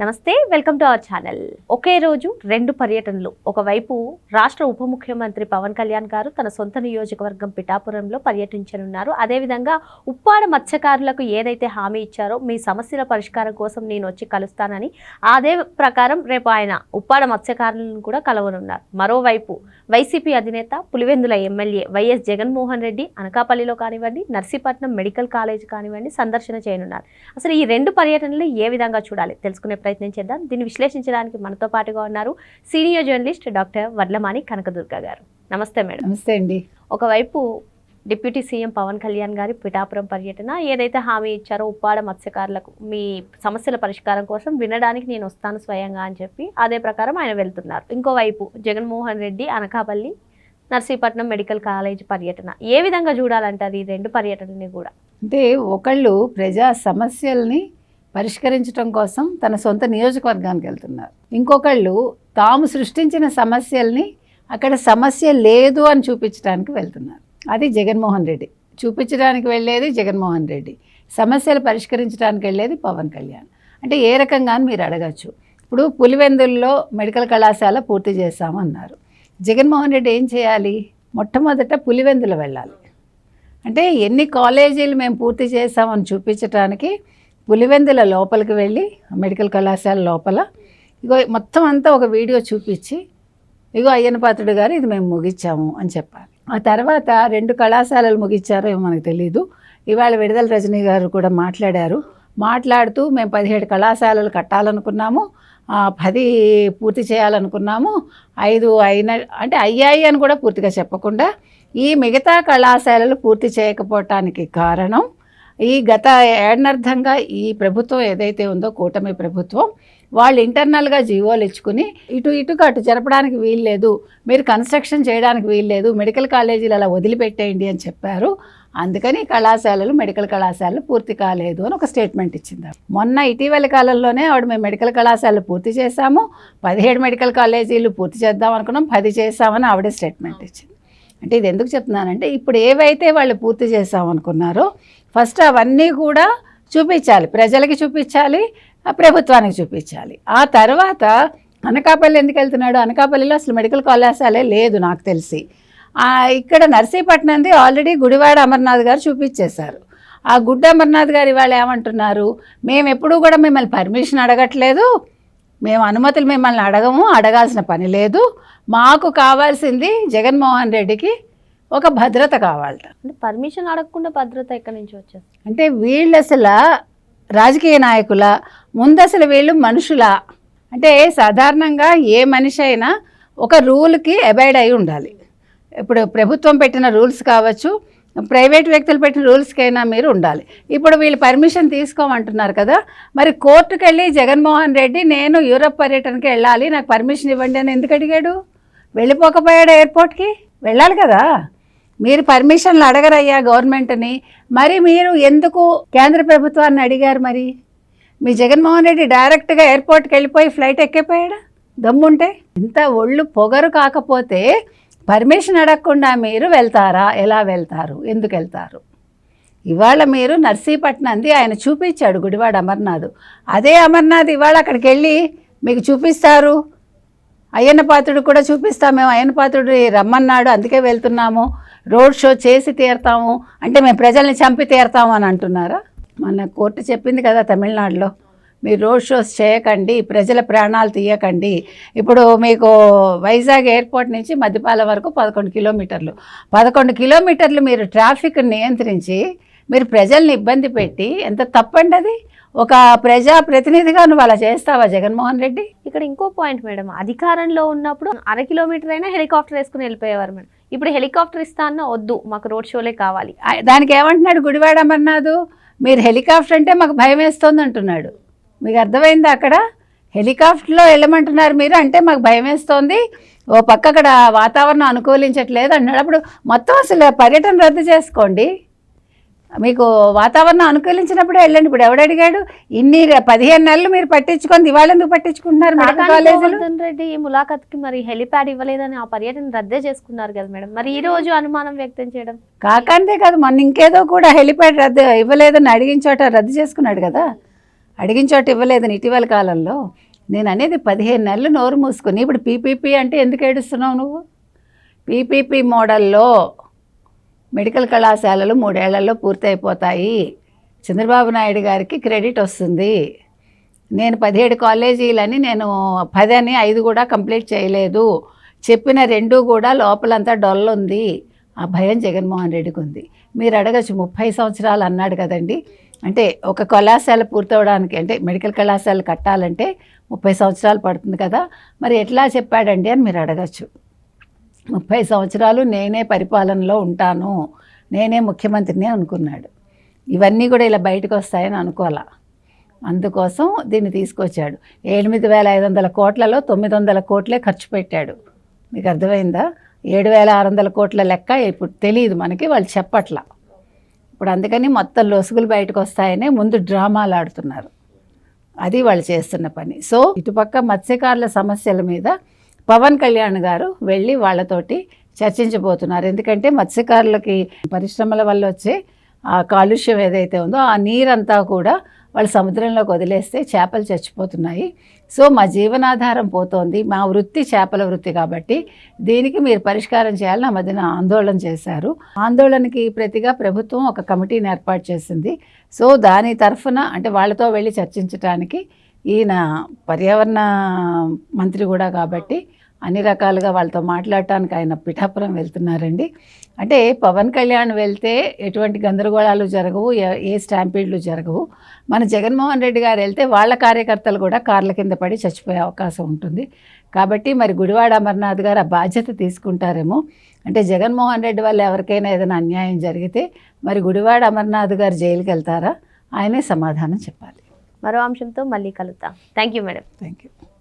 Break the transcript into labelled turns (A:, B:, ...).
A: నమస్తే welcome to our channel. ఒకే రోజు రెండు పర్యటనలు. ఒకవైపు రాష్ట్ర ఉప ముఖ్యమంత్రి పవన్ కళ్యాణ్ గారు తన సొంత నియోజకవర్గం పిఠాపురంలో పర్యటించనున్నారు. అదేవిధంగా ఉప్పాడ మత్స్యకారులకు ఏదైతే హామీ ఇచ్చారో మీ సమస్యల పరిష్కారం కోసం నేను వచ్చి కలుస్తానని అదే ప్రకారం రేపు ఆయన ఉప్పాడ మత్స్యకారులను కూడా కలవనున్నారు. మరోవైపు వైసీపీ అధినేత పులివెందుల ఎమ్మెల్యే వైఎస్ జగన్మోహన్ రెడ్డి అనకాపల్లిలో కానివ్వండి నర్సీపట్నం మెడికల్ కాలేజ్ కానివ్వండి సందర్శన చేయనున్నారు. అసలు ఈ రెండు పర్యటనలు ఏ విధంగా చూడాలి? తెలుసుకునే ప్రయత్నం చేద్దాం. దీన్ని విశ్లేషించడానికి మనతో పాటుగా ఉన్నారు senior journalist doctor Vadlamani Kanakadurga garu. నమస్తే మేడం.
B: నమస్తే అండి.
A: ఒకవైపు డిప్యూటీ సీఎం పవన్ కళ్యాణ్ గారి పిఠాపురం పర్యటన ఏదైతే హామీ ఇచ్చారో ఉప్పాడ మత్స్యకారులకు మీ సమస్యల పరిష్కారం కోసం వినడానికి నేను వస్తాను స్వయంగా అని చెప్పి అదే ప్రకారం ఆయన వెళ్తున్నారు. ఇంకోవైపు జగన్మోహన్ రెడ్డి అనకాపల్లి నర్సీపట్నం మెడికల్ కాలేజ్ పర్యటన. ఏ విధంగా చూడాలంటారు ఈ రెండు పర్యటనని కూడా?
B: అంటే ఒకళ్ళు ప్రజా సమస్యల్ని పరిష్కరించడం కోసం తన సొంత నియోజకవర్గానికి వెళ్తున్నారు. ఇంకొకళ్ళు తాము సృష్టించిన సమస్యల్ని అక్కడ సమస్య లేదు అని చూపించడానికి వెళ్తున్నారు. అది జగన్మోహన్ రెడ్డి. చూపించడానికి వెళ్ళేది జగన్మోహన్ రెడ్డి. సమస్యలు పరిష్కరించడానికి వెళ్ళేది పవన్ కళ్యాణ్. అంటే ఏ రకంగా అని మీరు అడగచ్చు. ఇప్పుడు పులివెందుల్లో మెడికల్ కళాశాల పూర్తి చేశామన్నారు. జగన్మోహన్ రెడ్డి ఏం చేయాలి? మొట్టమొదట పులివెందులు వెళ్ళాలి. అంటే ఎన్ని కాలేజీలు మేము పూర్తి చేసామని చూపించడానికి పులివెందుల లోపలికి వెళ్ళి మెడికల్ కళాశాల లోపల. ఇగో మొత్తం అంతా ఒక వీడియో చూపించి ఇగో అయ్యన పాత్రుడు గారు ఇది మేము ముగించాము అని చెప్పాలి. ఆ తర్వాత రెండు కళాశాలలు ముగించారో ఏమో మనకు తెలియదు ఇవాళ విడుదల రజనీ గారు కూడా మాట్లాడారు. మాట్లాడుతూ మేము పదిహేడు కళాశాలలు కట్టాలనుకున్నాము పది పూర్తి చేయాలనుకున్నాము ఐదు అయిన అంటే అయ్యాయి అని కూడా పూర్తిగా చెప్పకుండా ఈ మిగతా కళాశాలలు పూర్తి చేయకపోవటానికి కారణం ఈ గత ఏడనర్థంగా ఈ ప్రభుత్వం ఏదైతే ఉందో కూటమి ప్రభుత్వం వాళ్ళు ఇంటర్నల్గా జీవోలు ఇచ్చుకుని ఇటు ఇటుగా అటు జరపడానికి వీల్లేదు మీరు కన్స్ట్రక్షన్ చేయడానికి వీల్లేదు మెడికల్ కాలేజీలు అలా వదిలిపెట్టేయండి అని చెప్పారు. అందుకని కళాశాలలు మెడికల్ కళాశాలలు పూర్తి కాలేదు అని ఒక స్టేట్మెంట్ ఇచ్చింది మొన్న ఇటీవల కాలంలోనే ఆవిడ మేము మెడికల్ కళాశాలలు పూర్తి చేశాము పదిహేడు మెడికల్ కాలేజీలు పూర్తి చేద్దాం అనుకున్నాం పది చేశామని ఆవిడే స్టేట్మెంట్ ఇచ్చింది. అంటే ఇది ఎందుకు చెప్తున్నానంటే ఇప్పుడు ఏవైతే వాళ్ళు పూర్తి చేసామనుకున్నారో ఫస్ట్ అవన్నీ కూడా చూపించాలి. ప్రజలకి చూపించాలి ప్రభుత్వానికి చూపించాలి. ఆ తర్వాత అనకాపల్లి ఎందుకు వెళ్తున్నాడు? అనకాపల్లిలో అసలు మెడికల్ కళాశాలే లేదు నాకు తెలిసి. ఇక్కడ నర్సీపట్నంది ఆల్రెడీ గుడివాడ అమర్నాథ్ గారు చూపించేశారు. ఆ గుడ్డ అమర్నాథ్ గారు ఇవాళ ఏమంటున్నారు? మేము ఎప్పుడూ కూడా మిమ్మల్ని పర్మిషన్ అడగట్లేదు. మేము అనుమతులు మిమ్మల్ని అడగము అడగాల్సిన పని లేదు. మాకు కావాల్సింది జగన్మోహన్ రెడ్డికి ఒక భద్రత కావాలట.
A: అంటే పర్మిషన్ అడగకుండా భద్రత ఎక్కడి నుంచి వచ్చేది
B: అంటే వీళ్ళు అసలు రాజకీయ నాయకుల ముందు అసలు వీళ్ళు మనుషుల. అంటే సాధారణంగా ఏ మనిషి అయినా ఒక రూల్కి అబైడ్ అయి ఉండాలి. ఇప్పుడు ప్రభుత్వం పెట్టిన రూల్స్ కావచ్చు ప్రైవేట్ వ్యక్తులు పెట్టిన రూల్స్కైనా మీరు ఉండాలి. ఇప్పుడు వీళ్ళు పర్మిషన్ తీసుకోమంటున్నారు కదా మరి కోర్టుకు వెళ్ళి జగన్మోహన్ రెడ్డి నేను యూరప్ పర్యటనకి వెళ్ళాలి నాకు పర్మిషన్ ఇవ్వండి అని ఎందుకు అడిగాడు? వెళ్ళిపోకపోయాడు ఎయిర్పోర్ట్కి? వెళ్ళాలి కదా. మీరు పర్మిషన్లు అడగరయ్యా గవర్నమెంట్ని. మరి మీరు ఎందుకు కేంద్ర ప్రభుత్వాన్ని అడిగారు మరి? మీ జగన్మోహన్ రెడ్డి డైరెక్ట్గా ఎయిర్పోర్ట్కి వెళ్ళిపోయి ఫ్లైట్ ఎక్కిపోయాడా? దమ్ముంటే? ఇంత ఒళ్ళు పొగరు కాకపోతే పర్మిషన్ అడగకుండా మీరు వెళ్తారా? ఎలా వెళ్తారు? ఎందుకు వెళ్తారు? ఇవాళ మీరు నర్సీపట్నంది ఆయన చూపించాడు గుడివాడ అమర్నాథ్. అదే అమర్నాథ్ ఇవాళ అక్కడికి వెళ్ళి మీకు చూపిస్తారు? అయ్యన్న పాత్రుడు కూడా చూపిస్తాం మేము. అయ్యన్న పాత్రుడు రమ్మన్నాడు అందుకే వెళ్తున్నాము. రోడ్ షో చేసి తీరుతాము. అంటే మేము ప్రజల్ని చంపి తీరుతాము అని అంటున్నారా? మన కోర్టు చెప్పింది కదా తమిళనాడులో. మీరు రోడ్ షోస్ చేయకండి ప్రజల ప్రాణాలు తీయకండి. ఇప్పుడు మీకు వైజాగ్ ఎయిర్పోర్ట్ నుంచి మద్దిపాల వరకు పదకొండు కిలోమీటర్లు. పదకొండు కిలోమీటర్లు మీరు ట్రాఫిక్ నియంత్రించి మీరు ప్రజల్ని ఇబ్బంది పెట్టి ఎంత తప్పండి అది? ఒక ప్రజా ప్రతినిధిగా నువ్వు అలా చేస్తావా జగన్మోహన్ రెడ్డి?
A: ఇక్కడ ఇంకో పాయింట్ మేడం అధికారంలో ఉన్నప్పుడు అర కిలోమీటర్ అయినా హెలికాప్టర్ వేసుకుని వెళ్ళిపోయేవారు మేడం. ఇప్పుడు హెలికాప్టర్ ఇస్తా అన్న వద్దు మాకు రోడ్ షోలే కావాలి.
B: దానికి ఏమంటున్నాడు గుడివాడ అమర్నాథ్? మీరు హెలికాప్టర్ అంటే మాకు భయం వేస్తుంది అంటున్నాడు. మీకు అర్థమైందా అక్కడ? హెలికాప్టర్లో వెళ్ళమంటున్నారు మీరు అంటే మాకు భయం వేస్తోంది. ఓ పక్క అక్కడ వాతావరణం అనుకూలించట్లేదు అన్నాడు. అప్పుడు మొత్తం అసలు పర్యటన రద్దు చేసుకోండి. మీకు వాతావరణం అనుకూలించినప్పుడే వెళ్ళండి. ఇప్పుడు ఎవడు అడిగాడు? ఇన్ని పదిహేను నెలలు మీరు పట్టించుకొని ఇవాళ ఎందుకు పట్టించుకుంటున్నారు మెడికల్ కాలేజీలు?
A: రెడ్డి ములాఖత్కి మరి హెలిప్యాడ్ ఇవ్వలేదని ఆ పర్యటన రద్దే చేసుకున్నారు కదా మేడం. మరి ఈ రోజు అనుమానం వ్యక్తం చేయడం?
B: కాకంతే కాదు మొన్న ఇంకేదో కూడా హెలిప్యాడ్ రద్దు ఇవ్వలేదని అడిగిన చోట రద్దు చేసుకున్నాడు కదా. అడిగిన చోట ఇవ్వలేదని ఇటీవల కాలంలో. నేను అనేది పదిహేను నెలలు నోరు మూసుకుని ఇప్పుడు పీపీపీ అంటే ఎందుకు ఏడుస్తున్నావు నువ్వు? పీపీపీ మోడల్లో మెడికల్ కళాశాలలు మూడేళ్ళలో పూర్తయిపోతాయి. చంద్రబాబు నాయుడు గారికి క్రెడిట్ వస్తుంది. నేను పదిహేడు కాలేజీలని నేను పది అని ఐదు కూడా కంప్లీట్ చేయలేదు. చెప్పిన రెండు కూడా లోపలంతా డొల్ ఉంది. ఆ భయం జగన్మోహన్ రెడ్డికి ఉంది. మీరు అడగచ్చు ముప్పై సంవత్సరాలు అన్నాడు కదండి. అంటే ఒక కళాశాల పూర్తవడానికి అంటే మెడికల్ కళాశాల కట్టాలంటే ముప్పై సంవత్సరాలు పడుతుంది కదా. మరి ఎట్లా చెప్పాడండి అని మీరు అడగచ్చు. ముప్పై సంవత్సరాలు నేనే పరిపాలనలో ఉంటాను. నేనే ముఖ్యమంత్రిని అనుకున్నాడు. ఇవన్నీ కూడా ఇలా బయటకు వస్తాయని అనుకోవాలా. అందుకోసం దీన్ని తీసుకొచ్చాడు. ఎనిమిది వేల ఐదు వందల కోట్లలో తొమ్మిది వందల కోట్లే ఖర్చు పెట్టాడు. మీకు అర్థమైందా? ఏడు వేల ఆరు వందల కోట్ల లెక్క ఇప్పుడు తెలియదు మనకి వాళ్ళు చెప్పట్లా. ఇప్పుడు అందుకని మొత్తం లొసుగులు బయటకు వస్తాయనే ముందు డ్రామాలు ఆడుతున్నారు. అది వాళ్ళు చేస్తున్న పని. సో ఇటుపక్క మత్స్యకారుల సమస్యల మీద పవన్ కళ్యాణ్ గారు వెళ్ళి వాళ్ళతోటి చర్చించబోతున్నారు. ఎందుకంటే మత్స్యకారులకి పరిశ్రమల వల్ల వచ్చే ఆ కాలుష్యం ఏదైతే ఉందో ఆ నీరంతా కూడా వాళ్ళు సముద్రంలోకి వదిలేస్తే చేపలు చచ్చిపోతున్నాయి. సో మా జీవనాధారం పోతోంది. మా వృత్తి చేపల వృత్తి కాబట్టి దీనికి మీరు పరిష్కారం చేయాలని ఆ మధ్యన ఆందోళన చేశారు. ఆందోళనకి ప్రతిగా ప్రభుత్వం ఒక కమిటీని ఏర్పాటు చేసింది. సో దాని తరఫున అంటే వాళ్ళతో వెళ్ళి చర్చించడానికి ఈయన పర్యావరణ మంత్రి కూడా కాబట్టి అన్ని రకాలుగా వాళ్ళతో మాట్లాడటానికి ఆయన పిఠాపురం వెళ్తున్నారండి. అంటే పవన్ కళ్యాణ్ వెళ్తే ఎటువంటి గందరగోళాలు జరగవు ఏ- స్టాంపీడ్లు జరగవు. మన జగన్మోహన్ రెడ్డి గారు వెళ్తే వాళ్ళ కార్యకర్తలు కూడా కార్ల కింద పడి చచ్చిపోయే అవకాశం ఉంటుంది. కాబట్టి మరి గుడివాడ అమర్నాథ్ గారు ఆ బాధ్యత తీసుకుంటారేమో. అంటే జగన్మోహన్ రెడ్డి వల్ల ఎవరికైనా ఏదైనా అన్యాయం జరిగితే మరి గుడివాడ అమర్నాథ్ గారు జైలుకి వెళ్తారా? ఆయనే సమాధానం చెప్పాలి.
A: మరో అంశంతో మళ్ళీ కలుద్దాం. Thank you madam.
B: Thank you